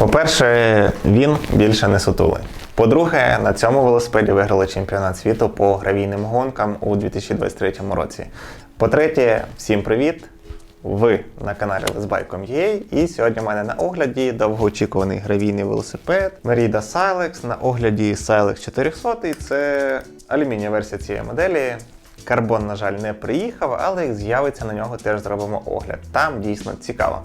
По-перше, він більше не сутулий. По-друге, на цьому велосипеді виграли чемпіонат світу по гравійним гонкам у 2023 році. По-третє, всім привіт! Ви на каналі Letsbike.com.ua і сьогодні в мене на огляді довгоочікуваний гравійний велосипед Merida Silex. На огляді Silex 400. Це алюмінієва версія цієї моделі. Карбон, на жаль, не приїхав, але як з'явиться на нього, теж зробимо огляд. Там дійсно цікаво.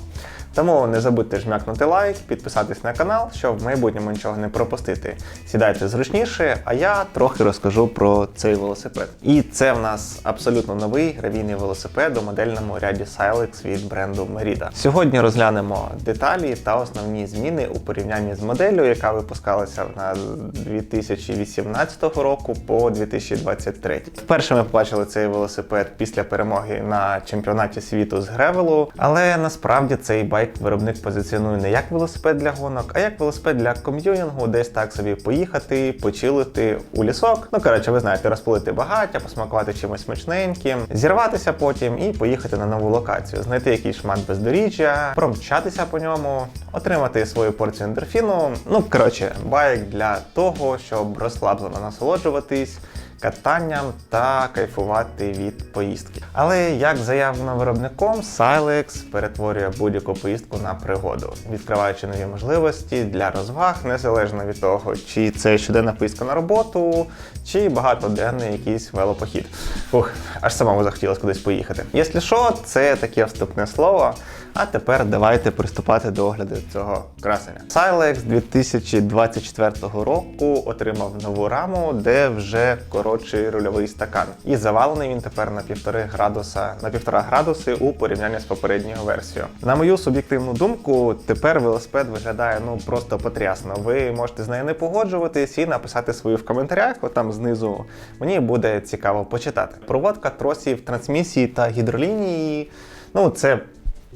Тому не забудьте жмякнути лайк, підписатись на канал, щоб в майбутньому нічого не пропустити. Сідайте зручніше, а я трохи розкажу про цей велосипед. І це в нас абсолютно новий гравійний велосипед у модельному ряді Silex від бренду Merida. Сьогодні розглянемо деталі та основні зміни у порівнянні з моделлю, яка випускалася на 2018 року по 2023. Вперше ми побачили цей велосипед після перемоги на чемпіонаті світу з Гревелу, але насправді цей байк виробник позиціонує не як велосипед для гонок, а як велосипед для ком'юнінгу, десь так собі поїхати, почилити у лісок. Ну коротше, ви знаєте, розпалити багаття, посмакувати чимось смачненьким, зірватися потім і поїхати на нову локацію, знайти якийсь шмат бездоріжжя, промчатися по ньому, отримати свою порцію ендорфіну. Ну коротше, байк для того, щоб розслаблено насолоджуватись катанням та кайфувати від поїздки. Але як заявлено виробником, Silex перетворює будь-яку поїздку на пригоду, відкриваючи нові можливості для розваг, незалежно від того, чи це щоденна поїздка на роботу, чи багатоденний якийсь велопохід. Ух, аж самому захотілося кудись поїхати. Якщо що, це таке вступне слово. А тепер давайте приступати до огляду цього красення. Silex 2024 року отримав нову раму, де вже коротший рульовий стакан. І завалений він тепер на півтори градуса на півтора градуси у порівнянні з попередньою версією. На мою суб'єктивну думку, тепер велосипед виглядає ну просто потрясно. Ви можете з нею не погоджуватись і написати свою в коментарях, отам знизу. Мені буде цікаво почитати. Проводка тросів, трансмісії та гідролінії. Ну, це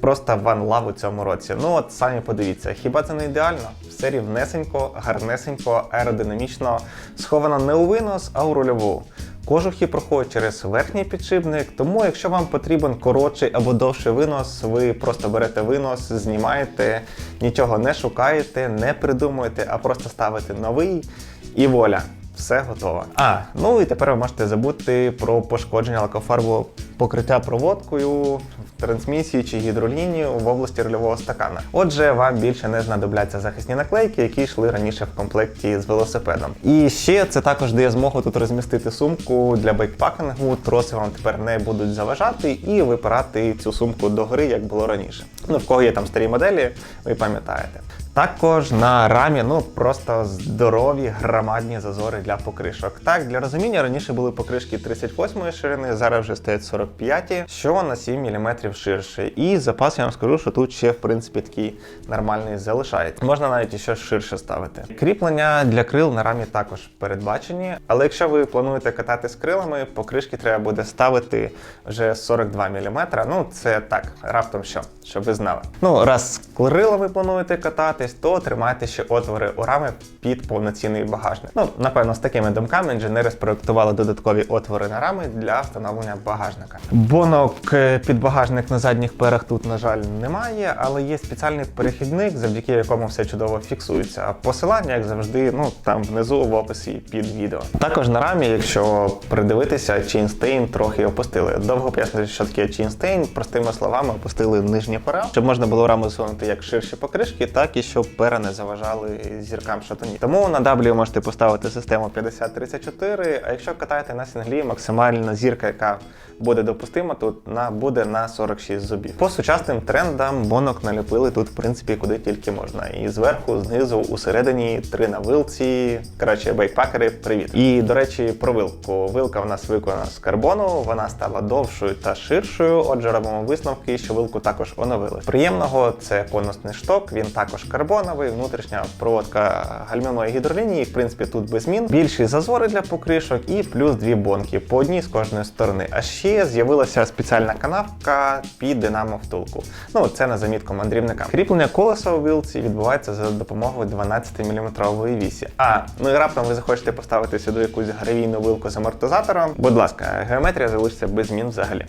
Просто ван лав у цьому році. Ну от самі подивіться, хіба це не ідеально? Все рівнесенько, гарнесенько, аеродинамічно, сховано не у винос, а у рульову. Кожухи проходять через верхній підшипник, тому якщо вам потрібен коротший або довший винос, ви просто берете винос, знімаєте, нічого не шукаєте, не придумуєте, а просто ставите новий і воля. Все готово. А, ну і тепер ви можете забути про пошкодження лакофарбового покриття проводкою в трансмісії чи гідролінію в області рульового стакана. Отже, вам більше не знадобляться захисні наклейки, які йшли раніше в комплекті з велосипедом. І ще це також дає змогу тут розмістити сумку для байкпакінгу. Троси вам тепер не будуть заважати і випирати цю сумку догори, як було раніше. Ну, в кого є там старі моделі, ви пам'ятаєте. Також на рамі ну просто здорові громадні зазори для покришок. Так, для розуміння раніше були покришки 38 ширини, зараз вже стоять 45, що на 7 мм ширше. І запас я вам скажу, що тут ще в принципі такий нормальний залишається. Можна навіть іще ширше ставити. Кріплення для крил на рамі також передбачені, але якщо ви плануєте катати з крилами, покришки треба буде ставити вже 42 мм. Ну це так, раптом що, щоб ви знали. Ну, раз з крилами плануєте кататись, то тримайте ще отвори у рами під повноцінний багажник. Ну, напевно, з такими думками інженери спроектували додаткові отвори на рами для встановлення багажника. Бонок е, під багажник на задніх перах тут, на жаль, немає, але є спеціальний перехідник, завдяки якому все чудово фіксується. Посилання, як завжди, ну там внизу в описі під відео. Також на рамі, якщо придивитися, Chainstein трохи опустили. Довго пояснити, що таке Chainstein, простими словами, опустили нижні пора, щоб можна було раму зсунути як ширші покришки, так і щоб пера не заважали зіркам шатуні. Тому на W можете поставити систему 5034, а якщо катаєте на сінглі, максимальна зірка, яка буде допустима, тут на буде на 46 зубів. По сучасним трендам бонок наліпили тут, в принципі, куди тільки можна. І зверху, знизу, усередині, три на вилці. Коротше, байкпакери, привіт. І до речі, про вилку. Вилка в нас виконана з карбону, вона стала довшою та ширшою. Отже, робимо висновки, що вилку також оновили. Приємного це конусний шток, він також карбоновий, внутрішня проводка гальмівної гідролінії. В принципі, тут без змін. Більші зазори для покришок і плюс дві бонки по одній з кожної сторони. А ще з'явилася спеціальна канавка під динамо втулку. Ну це на замітку мандрівника. Кріплення колеса у вилці відбувається за допомогою 12-мм вісі. А ну і раптом ви захочете поставити сюди якусь гравійну вилку з амортизатором. Будь ласка, геометрія залишиться без змін взагалі.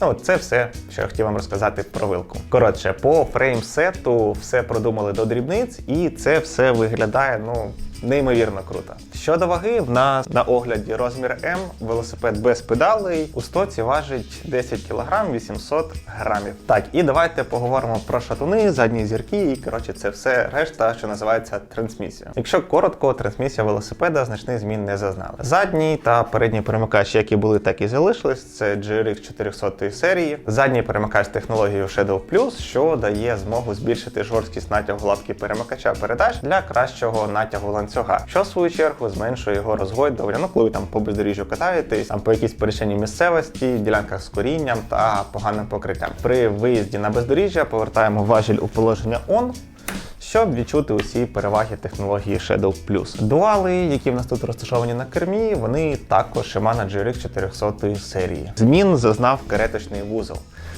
Ну, це все, що я хотів вам розказати про вилку. Коротше, по фреймсету все продумали до дрібниць, і це все виглядає ну неймовірно круто. Щодо ваги, в нас на огляді розмір М, велосипед без педалей у стоці важить 10 кг 800 грамів. Так, і давайте поговоримо про шатуни, задні зірки і коротше це все решта, що називається трансмісія. Якщо коротко, трансмісія велосипеда значних змін не зазнала. Задній та передній перемикач, які були, так і залишились. Це GRX 400 серії. Задній перемикач з технологією Shadow Plus, що дає змогу збільшити жорсткість натягу лапки перемикача передач для кращого натягу ланцюга, що в свою чергу зменшує його розгойдування. Ну, коли ви там по бездоріжжю катаєтесь, там по якійсь порішенні місцевості, ділянках з корінням та поганим покриттям. При виїзді на бездоріжжя повертаємо важіль у положення ON, щоб відчути усі переваги технології Shadow Plus. Дуали, які в нас тут розташовані на кермі, вони також Shimano GRX 400 серії. Змін зазнав кареточний вузол.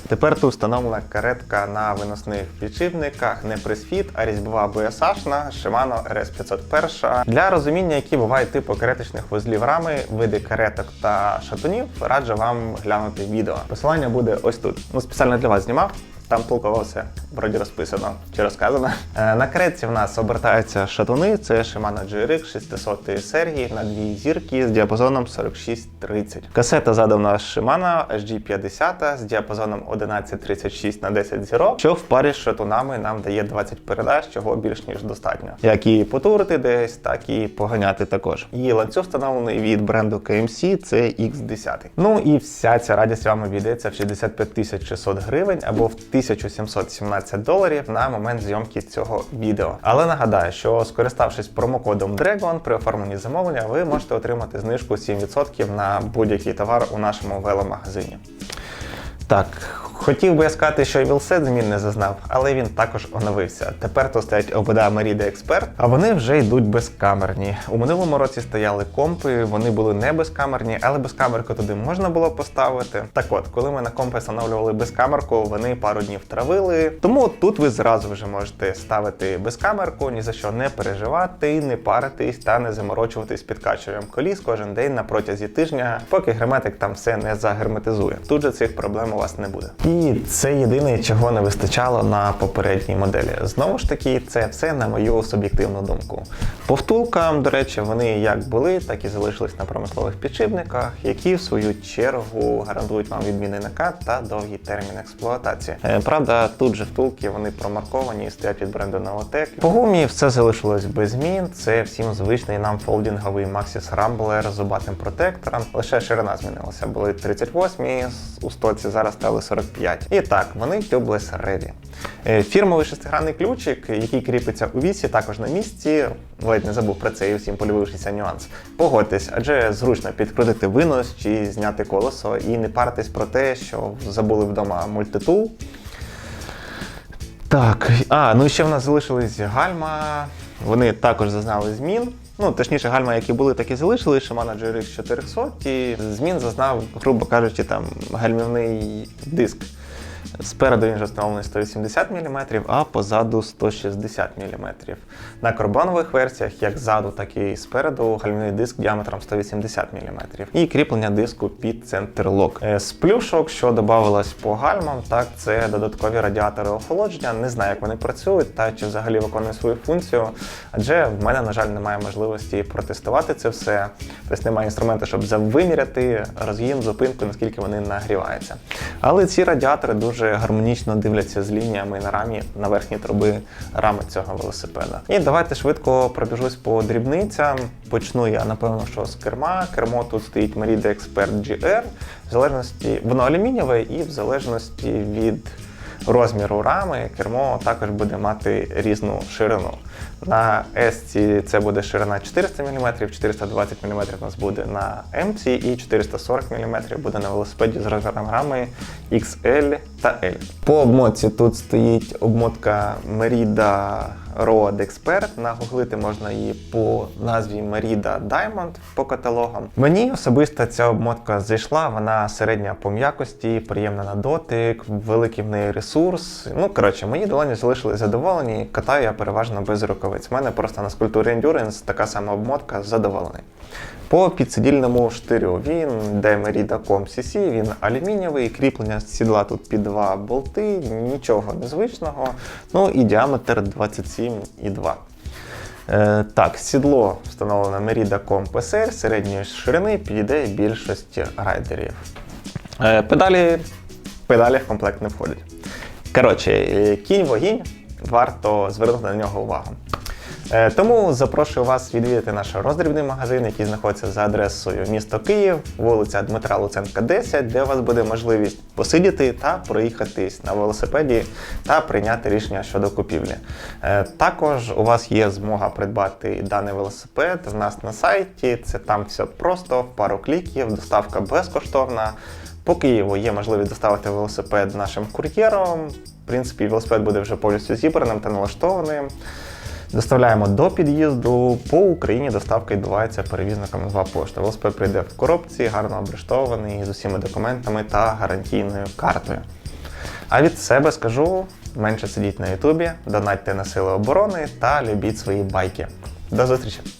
Тепер тут встановлена каретка на виносних підшипниках, не пресфіт, а різьбова BSH-на Shimano RS501. Для розуміння, які бувають типу кареточних вузлів рами, види кареток та шатунів, раджу вам глянути відео. Посилання буде ось тут. Ну, спеціально для вас знімав. Там толково все вроді розписано чи розказано. Е, На каретці в нас обертаються шатуни. Це Shimano GRX 600 серії на дві зірки з діапазоном 46-30. Касета ззаду в Shimano HG50 з діапазоном 11-36 на 10 зірок, що в парі з шатунами нам дає 20 передач, чого більш ніж достатньо. Як і потурити десь, так і поганяти також. Її ланцюг встановлений від бренду KMC, це X10. Ну і вся ця радість вам обійдеться в 65 600 гривень або в 1717 доларів на момент зйомки цього відео. Але нагадаю, що скориставшись промокодом DRAGON при оформленні замовлення, ви можете отримати знижку 7% на будь-який товар у нашому веломагазині. Так, хотів би я сказати, що Вілсет змін не зазнав, але він також оновився. Тепер тут стоять обода Merida Expert, а вони вже йдуть безкамерні. У минулому році стояли компи, вони були не безкамерні, але безкамерку туди можна було поставити. Так от, коли ми на компи встановлювали безкамерку, вони пару днів травили. Тому тут ви зразу вже можете ставити безкамерку, ні за що не переживати, не паритись та не заморочуватись підкачуванням коліс кожен день на протязі тижня, поки герметик там все не загерметизує. Тут же цих проблем у вас не буде. І це єдине, чого не вистачало на попередній моделі. Знову ж таки, це все на мою суб'єктивну думку. По втулкам, до речі, вони як були, так і залишились на промислових підшипниках, які в свою чергу гарантують вам відмінний накат та довгий термін експлуатації. Е, Правда, тут же втулки вони промарковані і стоять від бренду Novotec. По гумі все залишилось без змін. Це всім звичний нам фолдинговий Maxxis Rambler з зубатим протектором. Лише ширина змінилася. Були 38 у стоці, зараз стали 45. І так, вони tubeless ready. Е, Фірмовий шестигранний ключик, який кріпиться у вісі, також на місці. Ледь не забув про це і всім полюбившися нюанс. Погодьтесь, адже зручно підкрутити винос чи зняти колесо і не паритись про те, що забули вдома мультитул. Так, а, ну і ще в нас залишились гальма. Вони також зазнали змін. Ну, точніше, гальма, які були, так і залишили. Shimano GRX 400. І змін зазнав, грубо кажучи, там гальмівний диск. Спереду він вже встановлений 180 мм, а позаду 160 мм. На карбонових версіях, як ззаду, так і спереду, гальмівний диск діаметром 180 мм. І кріплення диску під центр лок. Е, З плюшок, що додавалось по гальмам, так це додаткові радіатори охолодження. Не знаю, як вони працюють та чи взагалі виконують свою функцію. Адже в мене, на жаль, немає можливості протестувати це все. Тобто немає інструменту, щоб виміряти розгін, зупинку, наскільки вони нагріваються. Але ці радіатори дуже гармонічно дивляться з лініями на рамі на верхні труби рами цього велосипеда. І давайте швидко пробіжусь по дрібницям. Почну я, напевно, що з керма. Кермо тут стоїть Merida Expert GR. В залежності воно алюмінієве і в залежності від розміру рами кермо також буде мати різну ширину. На S це буде ширина 400 мм, 420 мм у нас буде на MC і 440 мм буде на велосипеді з розміром рами XL та L. По обмотці тут стоїть обмотка Merida Road Expert. Нагуглити можна її по назві Merida Diamond по каталогам. Мені особисто ця обмотка зайшла, вона середня по м'якості, приємна на дотик, великий в неї ресурс. Ну, коротше, мої долоні залишились задоволені. Катаю я переважно без рукавиць. У мене просто на скульптурі Endurance така сама обмотка задоволений. По підсидільному штирю він Merida CC, він алюмінієвий, кріплення сідла тут під два болти, нічого незвичного. Ну і діаметр 27,2. Е, так, сідло встановлено Merida Comp SR середньої ширини підійде більшості райдерів. Е, педалі, педалі в комплект не входять. Коротше, е, кінь вогінь, варто звернути на нього увагу. Е, Тому запрошую вас відвідати наш роздрібний магазин, який знаходиться за адресою місто Київ, вулиця Дмитра Луценка, 10, де у вас буде можливість посидіти та проїхатись на велосипеді та прийняти рішення щодо купівлі. Е, Також у вас є змога придбати даний велосипед в нас на сайті. Це там все просто, в пару кліків, доставка безкоштовна. По Києву є можливість доставити велосипед нашим кур'єром. В принципі, велосипед буде вже повністю зібраним та налаштованим. Доставляємо до під'їзду. По Україні доставка відбувається перевізником два пошта. ВСП прийде в коробці, гарно облаштований з усіма документами та гарантійною картою. А від себе скажу: менше сидіть на Ютубі, донатьте на сили оборони та любіть свої байки. До зустрічі!